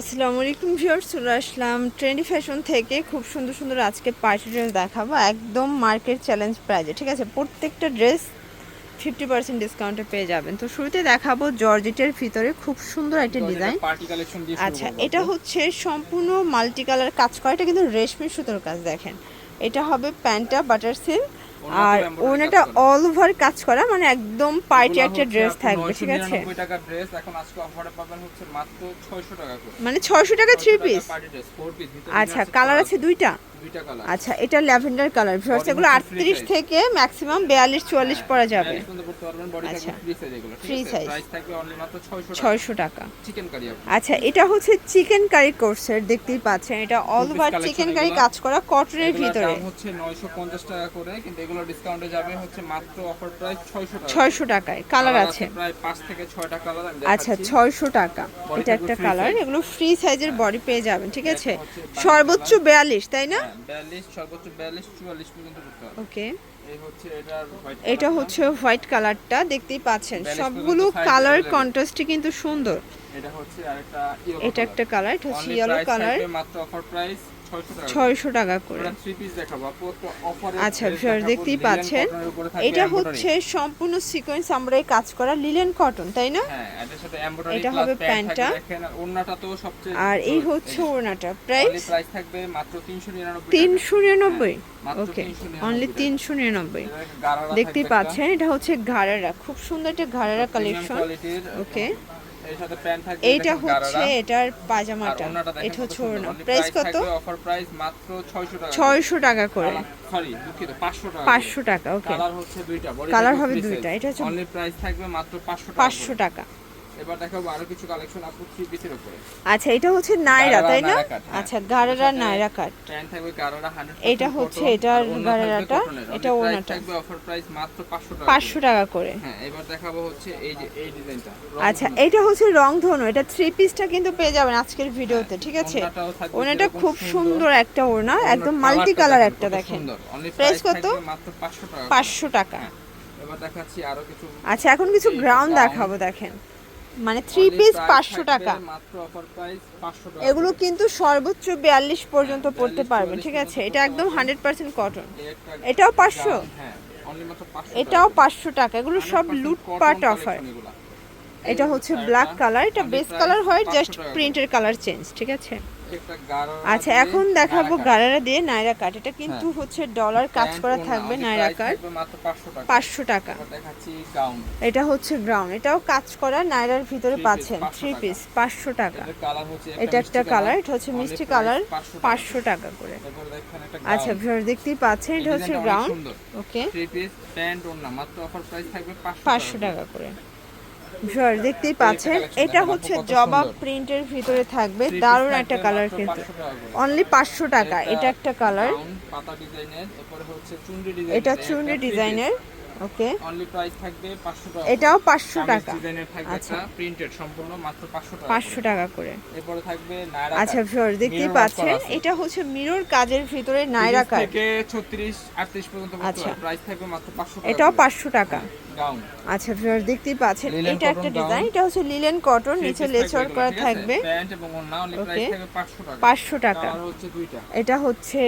আসসালামু আলাইকুম ভিউয়ার্স চলে আসলাম ট্রেন্ডি ফ্যাশন থেকে। খুব সুন্দর সুন্দর আজকে পার্টি ড্রেস দেখাবো। একদম মার্কেট চ্যালেঞ্জ প্রাইজে ঠিক আছে? প্রত্যেকটা ড্রেস ফিফটি পার্সেন্ট ডিসকাউন্টে পেয়ে যাবেন। তো শুরুতে দেখাবো জর্জেটের ভিতরে খুব সুন্দর একটা ডিজাইন আচ্ছা এটা হচ্ছে সম্পূর্ণ মাল্টি কালার কাজ করা। এটা কিন্তু রেশমি সুতোর কাজ দেখেন। এটা হবে প্যান্টটা বাটার সিল্ক আর ওনাটা অল ওভার কাজ করা মানে একদম পার্টি একটা ড্রেস থাকবে ঠিক আছে? টাকা ড্রেস এখন আজকে অফারে পাবেন হচ্ছে মাত্র 600 টাকা করে। মানে ছয়শো টাকা থ্রি পিস আচ্ছা কালার আছে দুইটা? আচ্ছা এটা ল্যাভেন্ডার কালার ভিউয়ার্স এগুলো হচ্ছে আটত্রিশ free size। থেকে ম্যাক্সিমাম বিয়াল্লিশ চুয়াল্লিশ পরা যাবে। পারবেন। বডি আচ্ছা। ফ্রি সাইজ 600 ছয়শো টাকা। আচ্ছা এটা হচ্ছে চিকেন কারি কোর্সের দেখতেই পাচ্ছেন। এটা অল ওভার চিকেন কারি কাজ করা কটনের ভিতরে। হচ্ছে 950 টাকা করে কিন্তু এগুলো ডিসকাউন্টে যাবে হচ্ছে মাত্র অফার প্রাইস 600 টাকা। টাকায়। কালার আছে। প্রায় 5 থেকে 6টা কালার আচ্ছা দেখাচ্ছি। ছয়শো টাকা। এটা একটা কালার এগুলো ফ্রি সাইজের বডি পেয়ে যাবেন ঠিক আছে? সর্বোচ্চ বিয়াল্লিশ তাই না? হ্যাঁ, 42 সর্বোচ্চ 42 44 পর্যন্ত করতে হবে। ওকে। এই হচ্ছে এটার হোয়াইট এটা হচ্ছে হোয়াইট কালারটা দেখতেই পাচ্ছেন। সবগুলো কালার। কন্ট্রাস্টই কিন্তু সুন্দর। এটা হচ্ছে আরেকটা এটা একটা কালার এটা হচ্ছে ইয়েলো কালার মাত্র অফার প্রাইস 600 টাকা ছয়শো টাকা করে। আচ্ছা ভিউয়ার দেখতেই পাচ্ছেন। এটা হচ্ছে সম্পূর্ণ সিকোয়েন্স আমরা এই কাজ করা লিলেন কটন তাই না? হ্যাঁ এটা হবে প্যান্টটা। আর এই হচ্ছে ওড়নাটা। প্রাইস থাকবে মাত্র তিনশো নিরানব্বই হ্যাঁ, ওকে অনলি তিনশো নিরানব্বই দেখতেই পাচ্ছেন এটা হচ্ছে ঘাড়ারা খুব সুন্দর একটা ঘাড়ারা কালেকশন ওকে এইটা হচ্ছে এটার পাজামাটা। এটা হচ্ছে ওড়না। প্রাইস কত? অফার প্রাইস মাত্র 600 টাকা ছয়শো টাকা করে। সরি দুঃখিত 500 টাকা পাঁচশো টাকা ওকে কালার হচ্ছে দুইটা বডি হবে দুইটা, এটা হচ্ছে- অনলি প্রাইস থাকবে মাত্র 500 টাকা পাঁচশো টাকা। এবার দেখাবো আরও কিছু কালেকশন আপু থ্রি পিসের উপরে। আচ্ছা এটা হচ্ছে নাইরা তাই না? হ্যাঁ। আচ্ছা সাথে নাইরা কাট প্যান্ট থাকবে গারারা 100% এটা হচ্ছে এটার থাকবে গারারাটা, এটা ওড়নাটা। থাকবে অফার প্রাইস মাত্র 500 টাকা পাঁচশো টাকা করে। হ্যাঁ এবার দেখাবো হচ্ছে এই যে এই ডিজাইনটা আচ্ছা এটা হচ্ছে রংধনু এটা থ্রি পিসটা কিন্তু পেয়ে যাবেন আজকের ভিডিওতে ঠিক আছে? ওনাটা খুব সুন্দর। একটা ওড়না একদম মাল্টি কালার একটা দেখেন। price কত? মাত্র 500 টাকা করে। পাঁচশো টাকা। হ্যাঁ, এবার দেখাচ্ছি আরও কিছু আচ্ছা এখন কিছু গ্রাউন্ড দেখাবো দেখেন। মানে থ্রি পিস পাঁচশো টাকা। মাত্র অফার প্রাইস 500 টাকা। এগুলো কিন্তু সর্বোচ্চ বিয়াল্লিশ পর্যন্ত হ্যাঁ, পড়তে 42, পারবেন ঠিক আছে? এটা একদম হান্ড্রেড পার্সেন্ট কটন এটাও 500? gown, হ্যাঁ অনলি মাত্র 500 এটাও পাঁচশো টাকা। এগুলো সব লুটপাট অফার এটা হচ্ছে ব্ল্যাক কালার এটা বেস কালার হয় জাস্ট প্রিন্টের কালার চেঞ্জ ঠিক আছে? আচ্ছা এখন দেখাবো গারারা দিয়ে নাইরা কাট এটা কিন্তু হ্যাঁ। হচ্ছে ডলার কাজ করা থাকবে নাইরা কাট থাকবে মাত্র 500 টাকা। পাঁচশো টাকা। এটা হচ্ছে গ্রাউন্ড এটাও কাজ করা নাইরার ভিতরে পাচ্ছেন। থ্রি পিস পাঁচশো টাকা। এটা একটা কালার এটা হচ্ছে মিষ্টি কালার পাঁচশো টাকা। করে। আচ্ছা gown। দেখতেই পাচ্ছেন এটা হচ্ছে ground okay three piece pant ওড়না। মাত্র অফার প্রাইস থাকবে 500 পাঁচশো টাকা করে। ভিউয়ার দেখতেই পাচ্ছেন। এটা হচ্ছে জবা প্রিন্টের ভিতরে থাকবে। দারুণ একটা কালার কিন্তু। 500। অনলি পাঁচশো টাকা। এটা একটা কালার চুনরি এটা চুনি ডিজাইনের ওকে অনলি প্রাইস থাকবে 500 টাকা এটাও পাঁচশো কামিজ টাকা। ডিজাইনের থাকবে আচ্ছা। প্রিন্টেড সম্পূর্ণ মাত্র 500 টাকা পাঁচশো টাকা করে। এরপরে থাকবে নায়রা আচ্ছা ভিউয়ার দেখতেই পাচ্ছেন। এটা হচ্ছে মিরর কাজের ভিতরে নাইরা কাট থেকে 36 38 পর্যন্ত আচ্ছা। প্রাইস থাকবে মাত্র 500 টাকা এটাও পাঁচশো টাকা। গাউন আচ্ছা ভিউয়ার দেখতেই পাচ্ছেন এটা একটা ডিজাইন এটা হচ্ছে লিলেন কটন নিচে লেচর করা থাকবে। প্যান্ট এবং ওড়না অনলি প্রাইস থাকবে 500 টাকা। এটা হচ্ছে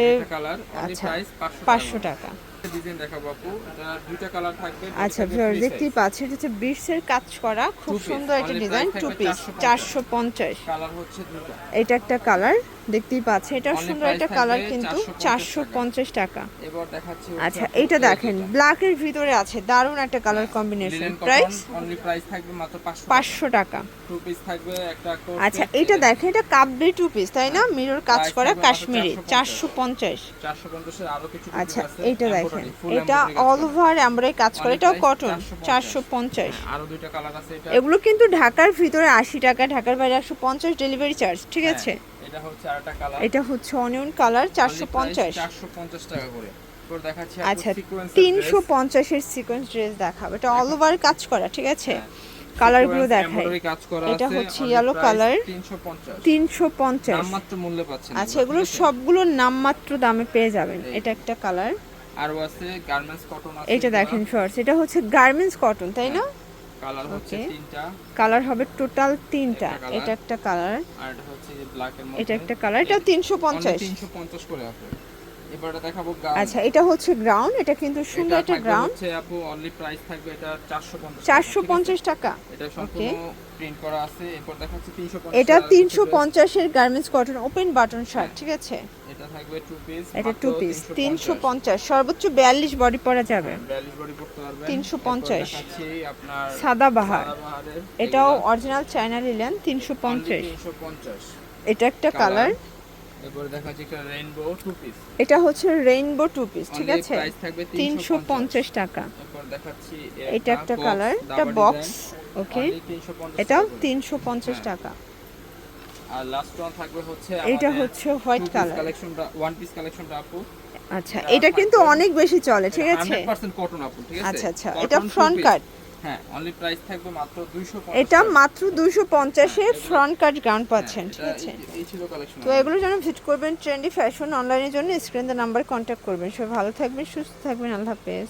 আচ্ছা, 500 পাঁচশো টাকা। ডিজাইন দেখাবো আপু। এটা দুইটা কালার থাকবে আচ্ছা ভিউয়ার দেখতেই। পাচ্ছেন এটা হচ্ছে বিটসের কাজ করা খুব সুন্দর একটা ডিজাইন price টু পিস 450 চারশো পঞ্চাশ। কালার হচ্ছে দুইটা। এটা একটা কালার দেখতেই পাচ্ছেন এটা সুন্দর একটা কালার কিন্তু 450 চারশো টাকা। এবার দেখাচ্ছি আচ্ছা এই দেখেন দুইটা। ব্ল্যাকের ভিতরে আছে দারুণ একটা colour combination price only price থাকবে মাত্র 500 পাঁচশো টাকা। টু পিস থাকবে একটা আচ্ছা এটা দেখেন এটা কাবলি টু পিস তাই না? মিরর কাজ করা কাশ্মীরি 450 চারশো পঞ্চাশ। 450 এর আরও কিছু আচ্ছা এইটা দেখেন। Full এটা অল। ওভার আমরা কাজ করে। এটাও কটন 450 চারশো পঞ্চাশ। আরও দুইটা কালার আছে এটা এগুলো কিন্তু ঢাকার ভিতরে আশি টাকা ঢাকার বাইরে একশো পঞ্চাশ ডেলিভারি চার্জ ঠিক হ্যাঁ, আছে? এটা হচ্ছে আরেকটা কালার এটা হচ্ছে অনিয়ন কালার চারশো পঞ্চাশ। 450 টাকা করে। আচ্ছা তিনশো পঞ্চাশের সিকোয়েন্স ড্রেস দেখাবো। এটা অল ওভার কাজ করা ঠিক আছে? কালারগুলো দেখাই। এটা হচ্ছে color। 350 তিনশো পঞ্চাশ। আচ্ছা এগুলো সবগুলো নামমাত্র দামে পেয়ে যাবেন। এটা একটা কালার আরও আছে গার্মেন্টস কটন আছে এটা দেখেন শর্টস এটা হচ্ছে গার্মেন্টস কটন তাই না? কালার হচ্ছে তিনটা। কালার হবে টোটাল তিনটা। এটা একটা কালার আর এটা হচ্ছে ব্ল্যাক এর মধ্যে। এটা একটা কালার এটা তিনশো পঞ্চাশ। 350 করে আপু এবারে দেখাবো গাউন আচ্ছা এটা হচ্ছে গ্রাউন্ড এটা কিন্তু সুন্দর একটা গ্রাউন্ড হচ্ছে আপু অনলি প্রাইস থাকবে এটা 450 চারশো পঞ্চাশ টাকা এটা সম্পূর্ণ প্রিন্ট করা আছে এরপর দেখাচ্ছে 350 এটা টাকা। তিনশো পঞ্চাশের garments cotton open button shirt ঠিক আছে। এটা থাকবে টু পিস এটা টু পিস তিনশো পঞ্চাশ। সর্বোচ্চ বিয়াল্লিশ বডি পরা যাবে। 42 বডি করতে পারবেন। 350 দেখাচ্ছি আপনার সাদাবাহার সাদাবাহারের এটাও অরিজিনাল চায়না লিলেন তিনশো only পঞ্চাশ। 350 এটা একটা কালার এরপর দেখাচ্ছি একটা রেইনবো টু পিস এটা হচ্ছে রেইনবো টু পিস ঠিক আছে? থাকবে তিনশো 350 পঞ্চাশ টাকা। এরপর দেখাচ্ছি এটা একটা কালার এটা বক্স ওকে only 350 এটাও টাকা তিনশো পঞ্চাশ। টাকা। আর লাস্ট ওয়ান থাকবে হচ্ছে এটা হচ্ছে হোয়াইট কালার কালেকশনটা ওয়ান পিস কালেকশনটা আপু। আচ্ছা এটা কিন্তু অনেক বেশি চলে ঠিক আছে? 100% কটন আপু ঠিক আছে? আচ্ছা আচ্ছা এটা ফ্রন্ট। কাট হ্যাঁ অনলি প্রাইস থাকবে মাত্র 250 এটা মাত্র দুইশো পঞ্চাশে হ্যাঁ, ফ্রন্ট কাট হ্যাঁ, পাচ্ছেন ঠিক আছে? এই- এই ছিল কালেকশন তো এগুলো যেন ভিজিট করবেন ট্রেন্ডি ফ্যাশন অনলাইনের জন্য স্ক্রিন নাম্বার কন্ট্যাক্ট করবেন। সবাই ভালো থাকবেন সুস্থ থাকবেন আল্লাহ হাফেজ।